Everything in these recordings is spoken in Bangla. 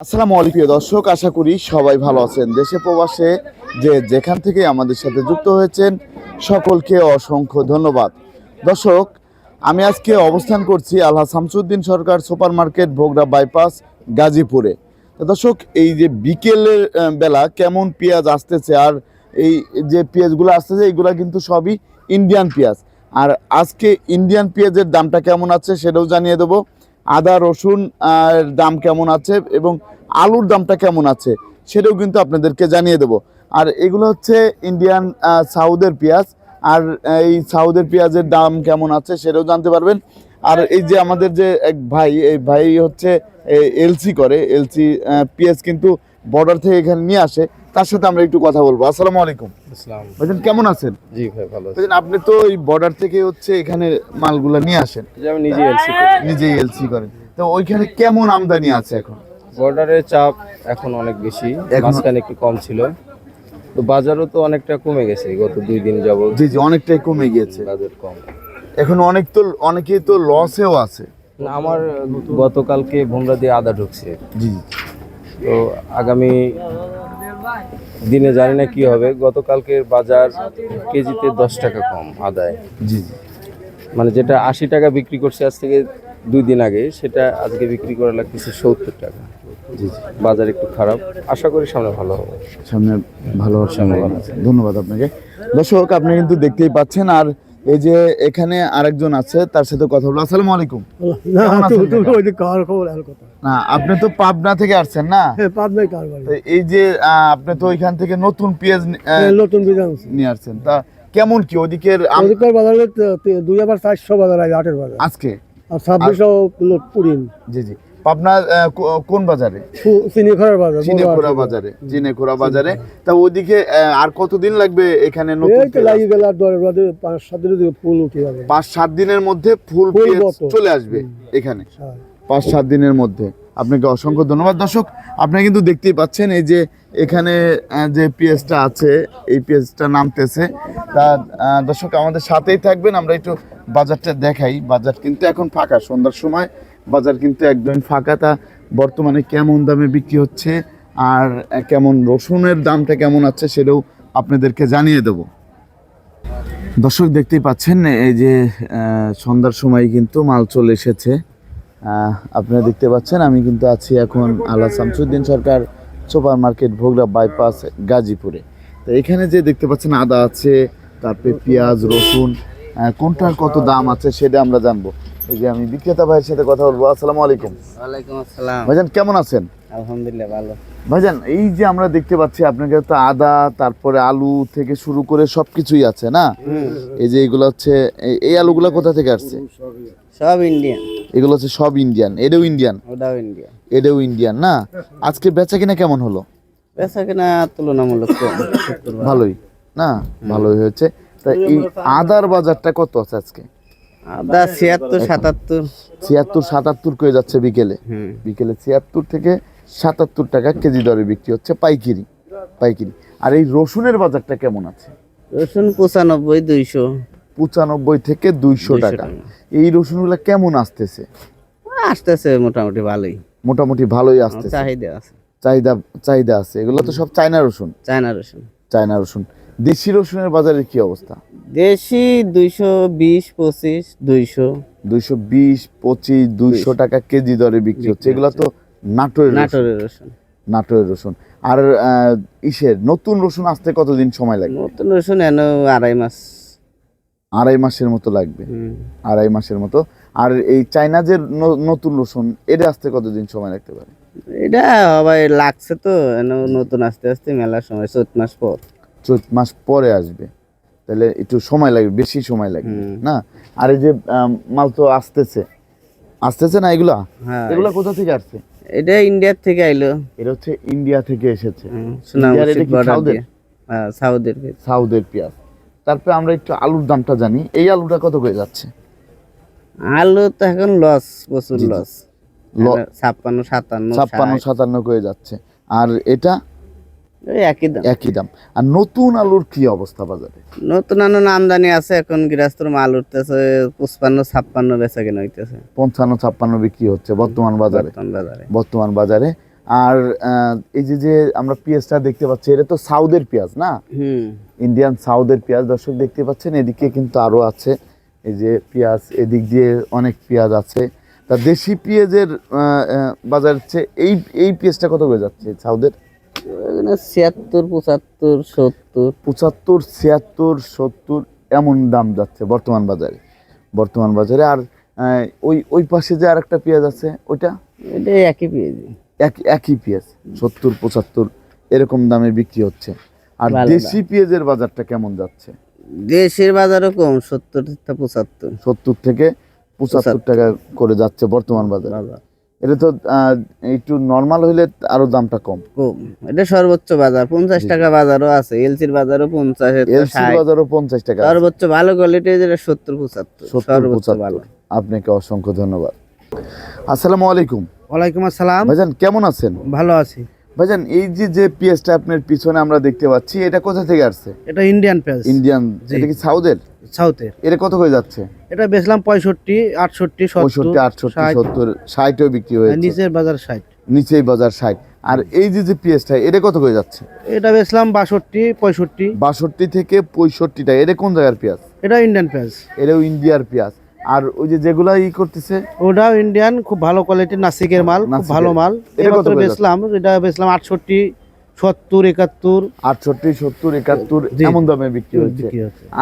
আসসালামু আলাইকুম দর্শক, আশা করি সবাই ভালো আছেন। দেশে প্রবাসে যে যেখান থেকে আমাদের সাথে যুক্ত হয়েছেন, সকলকে অসংখ্য ধন্যবাদ। দর্শক, আমি আজকে অবস্থান করছি Allah Shamsuddin Sarkar super market Bhogra bypass, গাজীপুরে। দর্শক, এই যে বিকেলের বেলা কেমন পেঁয়াজ আসতেছে আর এই যে পেঁয়াজগুলো আসতেছে এইগুলো কিন্তু সবই ইন্ডিয়ান পেঁয়াজ। আর আজকে ইন্ডিয়ান পেঁয়াজের দামটা কেমন আছে সেটাও জানিয়ে দেবো। আদা, রসুন দাম কেমন আছে এবং আলুর দামটা কেমন আছে সেটাও কিন্তু আপনাদেরকে জানিয়ে দেব। আর এগুলো হচ্ছে ইন্ডিয়ান সাউদের পেঁয়াজ। আর এই সাউদের পেঁয়াজের দাম কেমন আছে সেটাও জানতে পারবেন। আর এই যে আমাদের যে এক ভাই, এই ভাই হচ্ছে এলসি করে এলসি পিএস কিন্তু বর্ডার থেকে এখানে নিয়ে আসে। তার সাথে আমরা একটু কথা বলব। আসসালামু আলাইকুম। ভাইজান কেমন আছেন? জি ভাই ভালো আছি। ভাইজান আপনি তো এই বর্ডার থেকে হচ্ছে এখানে মালগুলা নিয়ে আসেন। যে আমি নিজে এলসি করি। নিজেই এলসি করেন। তো ওইখানে কেমন আমদানি আছে এখন? বর্ডারের চাপ এখন অনেক বেশি। মাঝখানে একটু কম ছিল। তো বাজারও তো অনেকটা কমে গেছে। গত দুই দিন যাবত জি জি অনেকটাই কমে গিয়েছে। বাজার কম। এখন অনেক তো অনেকেই তো লসেও আছে। না, আমার গতকালকে ভোমরা দিয়ে আদা ঢুকছে। জি তো আগামী দিনে জানি না কি হবে। গতকালকের বাজার কেজিতে দশ টাকা কম আদায়। জি জি। মানে যেটা আশি টাকা বিক্রি করছে আজ থেকে দুই দিন আগে সেটা আজকে বিক্রি করা লাগতেছে সত্তর টাকা। জি জি। বাজার একটু খারাপ। আশা করি সামনে ভালো হবে। সামনে ভালো হওয়ার সামনে ভালো ধন্যবাদ আপনাকে। দর্শক আপনি কিন্তু দেখতেই পাচ্ছেন আর এই যে এখানে আরেকজন আছে তার সাথে কথা বলব। আসসালামু আলাইকুম। না আপনি তো পাবনা থেকে আসছেন না? হ্যাঁ এই যে আপনি তো ওইখান থেকে নতুন পেঁয়াজ হ্যাঁ, নতুন বিধান নিয়ে আসছেন। তা কেমন কি? ওদিকের ওদিককার বাজারে দুই হাজার চারশো বাজার আছে আটের বাজার। আজকে? আর ছাব্বিশশো পুরিন জি জি। পাবনা কোন বাজারে? চিনি খরার বাজার চিনেখোরা বাজারে চিনেখোরা বাজারে। তা ওদিকে আর কতদিন লাগবে এখানে নতুন গেল আর বাদে পাঁচ সাত দিনের দিকে ফুল উঠে যাবে। পাঁচ সাত দিনের মধ্যে ফুল। চলে আসবে এখানে। হ্যাঁ। পাঁচ সাত দিনের মধ্যে। আপনাকে অসংখ্য ধন্যবাদ। দর্শক আপনি কিন্তু দেখতেই পাচ্ছেন এই যে এখানে যে পেঁয়াজটা আছে এই পেঁয়াজটা নামতেছে। তা আহ, দর্শক আমাদের সাথেই থাকবেন। আমরা একটু বাজারটা দেখাই। বাজার কিন্তু এখন ফাঁকা। সন্ধ্যার সময় বাজার কিন্তু একদম ফাঁকা। তা বর্তমানে কেমন দামে বিক্রি হচ্ছে আর কেমন রসুনের দামটা কেমন আছে সেটাও আপনাদেরকে জানিয়ে দেবো। দর্শক দেখতেই পাচ্ছেন, এই যে সন্ধ্যার সময় কিন্তু মাল চলে এসেছে। আপনারা দেখতে পাচ্ছেন, আমি কিন্তু আছি এখন Allah Shamsuddin Sarkar super market Bhogra bypass গাজীপুরে। তো এখানে যে দেখতে পাচ্ছেন, আদা আছে, তারপরে পেঁয়াজ, রসুন কোনটার কত দাম আছে সেটা আমরা জানব। এই যে আমি বিক্রেতা ভাইয়ের সাথে কথা বলব। আসসালামু আলাইকুম। ওয়ালাইকুম আসসালাম। ভাইজান কেমন আছেন? আলহামদুলিল্লাহ ভালো। ভাইজান এই যে আমরা দেখতে পাচ্ছি আপনার কাছে তো আদা তারপরে আলু থেকে শুরু করে আছে না? এই যে এগুলো হচ্ছে এই- এই আলুগুলো কোথা থেকে আসছে? সব ইন্ডিয়ান। এগুলো হচ্ছে সব ইন্ডিয়ান এটাও ইন্ডিয়ান? ওটাও ইন্ডিয়ান। এটাও ইন্ডিয়ান না? আজকে বেচা কিনা কেমন হলো? বেচা কিনা তুলনামূলক ভালোই না? ভালোই হয়েছে। তা এই আদার বাজারটা কত আছে আজকে? আদা ছিয়াত্তর সাতাত্তর। ছিয়াত্তর সাতাত্তর করে যাচ্ছে বিকেলে। বিকেলে ছিয়াত্তর থেকে সাতাত্তর টাকা কেজি দরে বিক্রি হচ্ছে পাইকিরি পাইকিরি। আর এই রসুনের বাজারটা কেমন আছে? রসুন পঁচানব্বই দুইশো। পঁচানব্বই থেকে দুইশো টাকা। এই রসুনগুলো কেমন আসতেছে? আসতেছে মোটামুটি ভালোই। মোটামুটি ভালোই আসতেছে। চাহিদা আছে। চাহিদা চাহিদা আছে। এগুলো তো সব চায়না রসুন। চায়না রসুন। চায়না রসুন। দেশি রসুনের বাজারে কি অবস্থা? দেশি দুইশো বিশ পঁচিশ দুইশো। দুইশো বিশ পঁচিশ দুইশো টাকা কেজি দরে বিক্রি হচ্ছে। এগুলো তো নাটোরের নাটোরের রসুন। নাটোরের রসুন। আর ইসের নতুন রসুন আসতে কতদিন সময় লাগবে? নতুন রসুন এন আড়াই মাস। আড়াই মাসের মতো লাগবে। আড়াই মাসের মতো। আর এই চায়না যে নতুন রসুন এটা আসতে কতদিন সময় লাগতে পারে? এটা আবার লাগছে তো এন নতুন আস্তে আস্তে মেলার সময় চৈত মাস পর। চৈত মাস পরে আসবে। তাহলে একটু সময় লাগবে বেশি সময় লাগবে না? আর এই যে মাল তো আসতেছে। আসতেছে না এগুলা? হ্যাঁ। এগুলা কোথা থেকে আসছে? এটা ইন্ডিয়ার থেকে আইলো। এটা হচ্ছে ইন্ডিয়া থেকে এসেছে। সাউদের? হ্যাঁ, সাউদের। পেঁয়াজ। তারপরে আমরা একটু আলুর দামটা জানি। এই আলুটা কত করে যাচ্ছে? আলু তো এখন লস প্রচুর। লস ছাপ্পান্ন সাতান্ন ছাপ্পান্ন সাতান্ন করে যাচ্ছে। আর এটা একই দাম। একই দাম। আর নতুন আলুর কি অবস্থা বাজারে? নতুন নতুন আমদানি আছে এখন গৃহস্থর মাল উঠতেছে পঁচপান্ন ছাপ্পান্ন বেচা কেনা হইতেছে। পঞ্চান্ন ছাপ্পান্ন বিক্রি হচ্ছে বর্তমান বাজারে। বর্তমান বাজারে। বর্তমান বাজারে। আর এই যে যে আমরা পেঁয়াজটা দেখতে পাচ্ছি এটা তো সাউদের পেঁয়াজ না? হুম। ইন্ডিয়ান সাউদের পেঁয়াজ দর্শক দেখতে পাচ্ছেন এদিকে কিন্তু আরও আছে। এই যে পেঁয়াজ এদিক দিয়ে অনেক পেঁয়াজ আছে। তা দেশি পেঁয়াজের বাজার হচ্ছে এই এই পেঁয়াজটা কত করে যাচ্ছে সাউদের? ছিয়াত্তর পঁচাত্তর সত্তর। পঁচাত্তর ছিয়াত্তর সত্তর এমন দাম যাচ্ছে বর্তমান বাজারে। বর্তমান বাজারে আর ওই ওই পাশে যে আর একটা পেঁয়াজ আছে ওইটা? এটা একই এক একই পেঁয়াজ সত্তর পঁচাত্তর এরকম দামে বিক্রি হচ্ছে। আর দেশি পেঁয়াজের বাজারটা কেমন যাচ্ছে? দেশের বাজারও কম সত্তর পঁচাত্তর। সত্তর থেকে পঁচাত্তর টাকা করে যাচ্ছে বর্তমান বাজার। এটা তো একটু নর্মাল হইলে আরও দামটা কম। কম। এটা সর্বোচ্চ বাজার পঞ্চাশ টাকা বাজারও আছে এলসির বাজারও পঞ্চাশ এলসি বাজারও পঞ্চাশ টাকা। সর্বোচ্চ ভালো কোয়ালিটি যেটা সত্তর পঁচাত্তর সত্তর সর্বোচ্চ ভালো। আপনাকে অসংখ্য ধন্যবাদ। আসসালামু আলাইকুম। ওয়ালাইকুম আসসালাম। ভাইজান কেমন আছেন? ভালো আছি। ভাইজান এই যে যে পেঁয়াজটা আপনার পিছনে আমরা দেখতে পাচ্ছি এটা কোথা থেকে আসছে? এটা ইন্ডিয়ান পেঁয়াজ ইন্ডিয়ান। এটা কি সাউদের সাউথের এটা কত করে যাচ্ছে? এটা বেচলাম পঁয়ষট্টি আটষট্টি পঁয়ষট্টি আটষট্টি সত্তর ষাটও বিক্রি হয়েছে। নিচের বাজার ষাট। নিচেই বাজার ষাট। আর এই যে যে পেঁয়াজটা এটা কত করে যাচ্ছে? এটা বেচলাম বাষট্টি পঁয়ষট্টি। বাষট্টি থেকে পঁয়ষট্টিটা এটা কোন জায়গার পেঁয়াজ? এটা ইন্ডিয়ান পেঁয়াজ এটাও ইন্ডিয়ার পেঁয়াজ। আর ওই যে যেগুলা ই করতেছে? ওটাও ইন্ডিয়ান খুব ভালো কোয়ালিটির নাসিকের মাল খুব ভালো মাল। এটা এবার বেচলাম এটা বেচলাম আটষট্টি সত্তর একাত্তর। আটষট্টি সত্তর একাত্তর। এমন দামে বিক্রি হচ্ছে।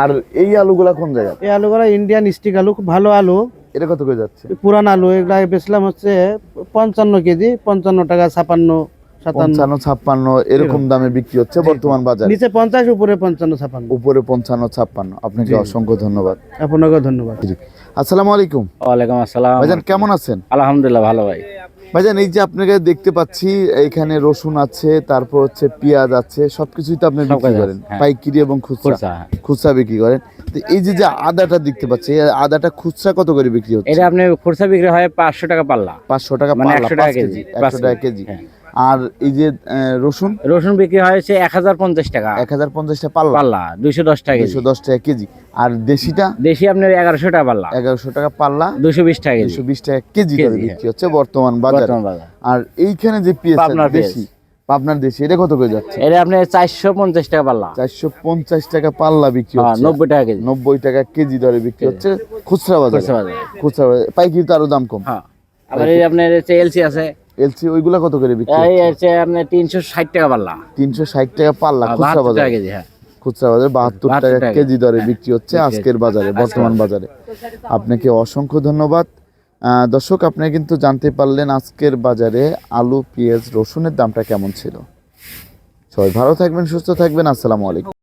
আর এই আলুগুলা কোন জায়গা? এই আলুগুলা ইন্ডিয়ান স্টিক আলু খুব ভালো আলু। এটা কত করে যাচ্ছে? পুরান আলু এগুলা বেচলাম হচ্ছে পঞ্চান্ন কেজি পঞ্চান্ন টাকা ছাপান্ন। পঞ্চান্ন ছাপ্পান্ন এরকম দামে বিক্রি হচ্ছে বর্তমান বাজারে। নিচে পঞ্চাশ উপরে পঞ্চান্ন ছাপান্ন উপরে পঞ্চান্ন ছাপ্পান্ন। আপনাকে অসংখ্য ধন্যবাদ। আপনাকে ধন্যবাদ। আসসালামু আলাইকুম। ওয়ালাইকুম আসসালাম। ভাইজান কেমন আছেন? আলহামদুলিল্লাহ ভালো ভাই। ভাইজান এই যে আপনাকে দেখতে পাচ্ছি এখানে রসুন আছে তারপর হচ্ছে পেঁয়াজ আছে সবকিছুই তো আপনি বিক্রি করেন। হ্যাঁ। এবং খুচরা। খুচরা, হ্যাঁ। বিক্রি করেন। তো এই যে যে আদাটা দেখতে পাচ্ছি এই আদাটা খুচরা কত করে বিক্রি হচ্ছে? এটা আপনি খুচরা বিক্রি হয় পাঁচশো টাকা পাল্লা। পাঁচশো টাকা মানে পাল্লা, 100 টাকা কেজি, একশো পাঁচ টাকা কেজি, কেজি। হ্যাঁ। আর এই যে রসুন? রসুন বিক্রি হয়েছে এক হাজার পঞ্চাশ টাকা। এক হাজার পঞ্চাশটা পাল্লা? পাল্লা দুইশো দশ টাকা দুশো দশ টাকা কেজি। আর দেশিটা? দেশি আপনার এগারোশো টাকা পাল্লা। এগারোশো টাকা পাল্লা দুশো বিশ টাকা দুশো বিশ টাকা কেজি কেজি, করে হ্যাঁ। বিক্রি হচ্ছে বর্তমান বাজার। আর এইখানে যে পেঁয়াজ পেঁয়াজ। দেশি পাবনার দেশি এটা কত করে যাচ্ছে? এটা আপনার চারশো পঞ্চাশ টাকা পাল্লা। চারশো পঞ্চাশ টাকা পাল্লা বিক্রি হ্যাঁ, হচ্ছে। নব্বই টাকা কেজি। নব্বই টাকা কেজি দরে বিক্রি হচ্ছে খুচরা বাজার। খুচরা বাজার। খুচরা বাজারে। পাইকারি তো আরও দাম কম। হ্যাঁ। আবার এই আপনার এলসি আছে এলসি ওইগুলা কত করে বিক্রি এই আপনার তিনশো ষাট টাকা পাল্লা। তিনশো ষাট টাকা পাল্লা খুচরা বাজারে। কেজি হ্যাঁ। খুচরা বাজারে বাহাত্তর 72 টাকা। কেজি দরে বিক্রি হচ্ছে আজকের বাজারে বর্তমান বাজারে। আপনাকে অসংখ্য ধন্যবাদ। আহ, দর্শক আপনি কিন্তু জানতে পারলেন আজকের বাজারে আলু পেঁয়াজ রসুনের দামটা কেমন ছিল। সবাই ভালো থাকবেন সুস্থ থাকবেন। আসসালামু আলাইকুম।